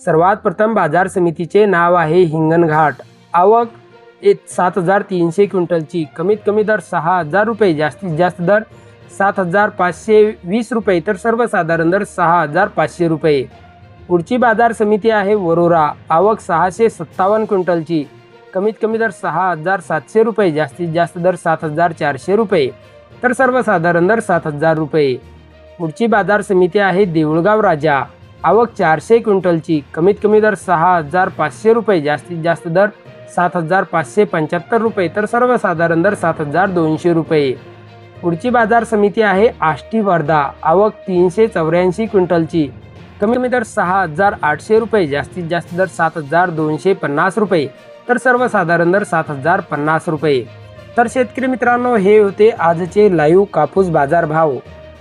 सर्वात प्रथम बाजार समितीचे नाव आहे हिंगणघाट. आवक एक सात हजार तीनशे क्विंटलची. कमीत कमी दर सहा हजार रुपये. जास्तीत जास्त दर सात हजार पाचशे वीस रुपये. तर सर्वसाधारण दर सहा हजार पाचशे रुपये. पुढची बाजार समिती आहे वरोरा. आवक सहाशे सत्तावन्न क्विंटलची. कमीत कमी दर सहा हजार सातशे रुपये. जास्तीत जास्त दर सात हजार चारशे रुपये. तर सर्वसाधारण दर सात हजार रुपये. पुढची बाजार समिती आहे देऊळगाव राजा. आवक चारशे क्विंटलची. कमीत कमी दर सहा हजार पाचशे रुपये जास्तीत जास्त दर सात हजार पाचशे पंच्याहत्तर रुपये तर सर्वसाधारण दर सात हजार दोनशे रुपये. पुढची बाजार समिती आहे आष्टी वर्धा आवक तीनशे चौऱ्याऐंशी क्विंटलची. कमी कमी दर सहा हजार आठशे रुपये जास्तीत जास्त दर सात हजार दोनशे पन्नास रुपये तर सर्वसाधारण दर सात हजार पन्नास रुपये. तर शेतकरी मित्रांनो हे होते आजचे लाईव्ह कापूस बाजार भाव.